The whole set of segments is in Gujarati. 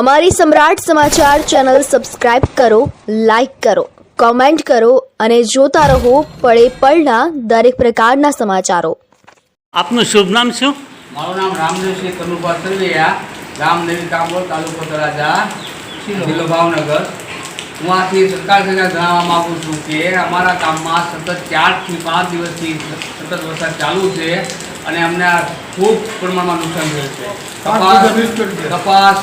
અમારી સમ્રાટ સમાચાર ચેનલ સબસ્ક્રાઇબ કરો લાઇક કરો કોમેન્ટ કરો અને જોતા રહો પળે પળના દરેક પ્રકારના સમાચારો. આપનું શુભ નામ શું? મારું નામ રામદેવસિંહ કનુભા સરવૈયા ગામ નવી કામોલ તાલુકો તળાજા જિલ્લો ભાવનગર. હું આથી સરકારશ્રીને જણાવવા માગું છું કે અમારા ગામમાં સતત ચારથી પાંચ દિવસથી સતત વરસાદ ચાલુ છે અને અમને ખૂબ પ્રમાણમાં નુકસાન થયું છે. કપાસ કપાસ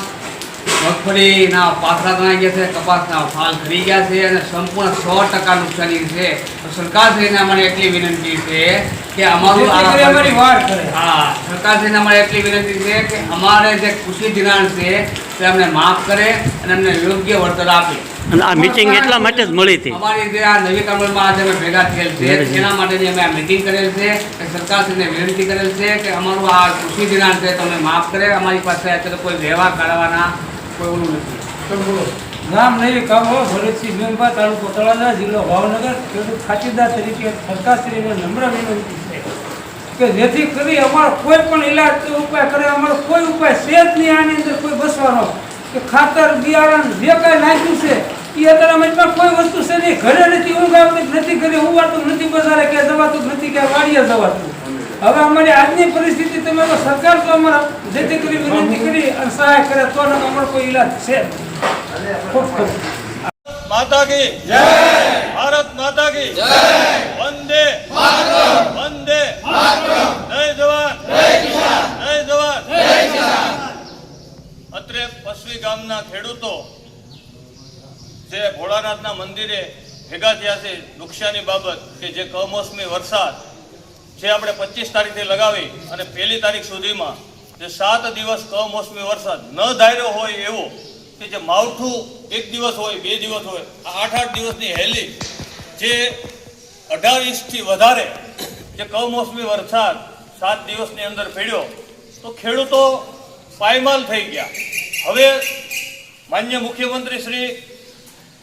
મગફળીના પાથરા તણાઈ ગયા છે કપાસના ફાલ ખરી ગયા છે અને સંપૂર્ણ સો ટકા નુકસાની છે. તો સરકારશ્રીને અમારે એટલી વિનંતી છે કે અમારું. હા સરકારશ્રીને અમારે એટલી વિનંતી છે કે અમારે જે કૃષિ ધિરાણ છે તે અમને માફ કરે અને અમને યોગ્ય વળતર આપે. અને આ મીટિંગ એટલા માટે જ મળી હતી. અમારી જે આ નવી કામમાં આજે અમે ભેગા થયેલ છે. એના માટેની અમે આ મીટિંગ કરેલ છે. કે સરકારશ્રીને વિનંતી કરેલ છે કે અમારું આ કૃષિ ધિરાણ છે તમે માફ કરે. અમારી પાસે અત્યારે કોઈ વ્યવહાર કાઢવાના કોઈ ઓલું નથી ગામ નહીં કામો ભરતસિંહ મેમભા તાલુકો તળાજા, જિલ્લો ભાવનગર, ખેડૂત ખાતેદાર તરીકે સરકારશ્રીને નમ્ર વિનંતી છે કે જેથી કરી અમારો કોઈ પણ ઇલાજ ઉપાય કરે, અમારો કોઈ ઉપાય છે જ નહીં આની અંદર કોઈ બસવાનો. કે ખાતર, બિયારણ, જે કાંઈ નાખ્યું છે એ અત્યારે અમારીમાં કોઈ વસ્તુ છે નહીં. ઘરે નથી, ઊંઘ આવતી નથી ઘરે ઉવાતું નથી બજારે ક્યાં જવાતું નથી ક્યાં વાડીએ જવાતું. હવે અમારી આજની પરિસ્થિતિ તમે સરકાર તો અમારા જે તે કરી વિનંતી કરી અને સહાય કરે તો અમારો કોઈ ઈલાજ છે માતા કી જય. ભારત માતા કી જય. વંદે માતરમ. વંદે માતરમ. જય જવાન. જય કિસાન. જય જવાન. જય કિસાન. અત્રે પશ્વી ગામના ખેડૂતો જે ભોળાનાથના મંદિરે ભેગા થયા છે નુકસાની બાબત કે જે કમોસમી વરસાદ જે આપણે પચીસ તારીખથી લગાવી અને પહેલી તારીખ સુધીમાં જે સાત દિવસ કમોસમી વરસાદ ન ધાર્યો હોય એવો કે જે માવઠું એક દિવસ હોય, બે દિવસ હોય, આ આઠ આઠ દિવસની હેલી જે અઢાર ઇંચથી વધારે જે કમોસમી વરસાદ સાત દિવસની અંદર પડ્યો, તો ખેડૂતો પાયમાલ થઈ ગયા. હવે માન્ય મુખ્યમંત્રી શ્રી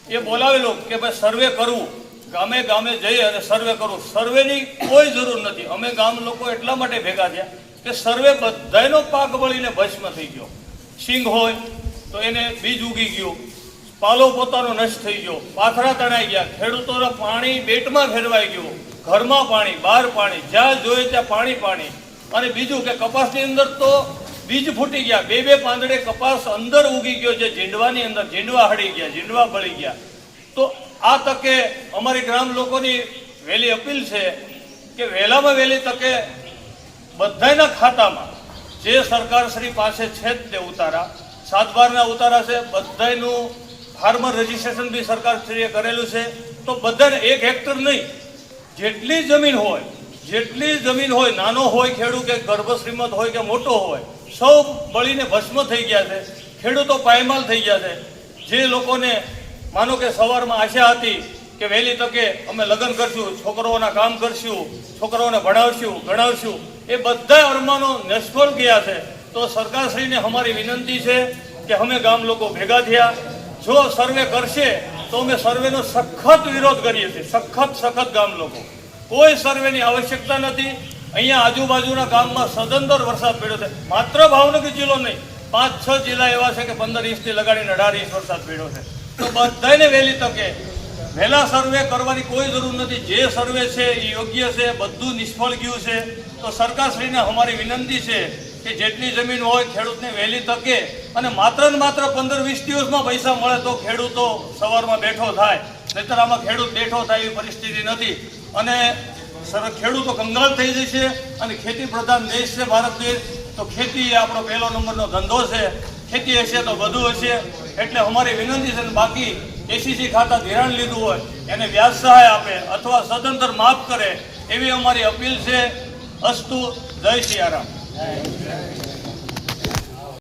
એ બોલાવેલું કે ભાઈ સર્વે કરવું. ગામે ગામે જઈ અને સર્વે કરવું સર્વેની કોઈ જરૂર નથી. અમે ગામ લોકો એટલા માટે ભેગા થયા કે સર્વે બધાયનો પાક વળીને ભસ્મ થઈ ગયો. સિંગ હોય તો એને બીજ ઉગી ગયું. પાલો પોતાનો નષ્ટ થઈ ગયો. પાથરા તણાઈ ગયા. ખેડૂતોના પાણી બેટમાં ફેરવાઈ ગયું. ઘરમાં પાણી, બહાર પાણી, જ્યાં જોઈએ ત્યાં પાણી પાણી. અને બીજું કે કપાસની અંદર તો બીજ ફૂટી ગયા. બે બે પાંદડે કપાસ અંદર ઉગી ગયો છે. ઝીંડવાની અંદર ઝીંડવા હળી ગયા ઝીંડવા બળી ગયા. તો આ તકે અમારી ગ્રામ લોકોની વહેલી અપીલ છે કે વહેલામાં વહેલી તકે બધાયના ખાતામાં જે સરકારશ્રી પાસે છે જ તે ઉતારા. સાત બારના ઉતારા છે. બધાયનું ફાર્મર રજીસ્ટ્રેશન બી સરકારશ્રીએ કરેલું છે. તો બધાને એક હેક્ટર નહીં, જેટલી જમીન હોય, જેટલી જમીન હોય, નાનો હોય ખેડૂત કે ગર્ભ હોય કે મોટો હોય, સૌ બળીને ભસ્મ થઈ ગયા છે. ખેડૂતો પાયમાલ થઈ ગયા છે. જે લોકોને માનો કે સવારમાં આશા હતી કે વહેલી તકે અમે લગ્ન કરશું, છોકરાઓના કામ કરશું, છોકરાઓને ભણાવશું, ગણાવશું. એ બધા અરમાનો નિષ્ફળ ગયા છે. તો સરકારશ્રીને અમારી વિનંતી છે કે અમે ગામ લોકો ભેગા થયા. જો સર્વે કરશે, તો અમે સર્વેનો સખત વિરોધ કરીએ છીએ. સખત સખત ગામ લોકો. કોઈ સર્વેની આવશ્યકતા નથી. અહીંયા આજુબાજુના ગામમાં સદંતર વરસાદ પડ્યો છે. માત્ર ભાવનગર જિલ્લો નહીં, પાંચ, છ જિલ્લા એવા છે કે પંદર ઇંચથી લગાડીને અઢાર ઇંચ વરસાદ પડ્યો છે. તો બધાને વહેલી તકે. વહેલા સર્વે કરવાની કોઈ જરૂર નથી. જે સર્વે છે એ યોગ્ય છે, બધું નિષ્ફળ ગયું છે. તો સરકારશ્રીને અમારી વિનંતી છે કે જેટલી જમીન હોય ખેડૂતને વહેલી તકે અને માત્ર ને માત્ર પંદર વીસ દિવસમાં પૈસા મળે તો ખેડૂતો સવારમાં બેઠો થાય. નહીતર આમાં ખેડૂત બેઠો થાય એવી પરિસ્થિતિ નથી. અને સર, ખેડૂતો કંગાળ થઈ જશે અને ખેતી પ્રધાન દેશ છે ભારત દેશ તો ખેતી એ આપણો પહેલો નંબરનો ધંધો છે. ખેતી હશે તો વધુ હશે. એટલે અમારી વિનંતી છે બાકી એસીસી ખાતા ધિરાણ લીધું હોય, એને વ્યાજ સહાય આપે અથવા સદંતર માફ કરે એવી અમારી અપીલ છે. અસ્તુ, જય સિયારામ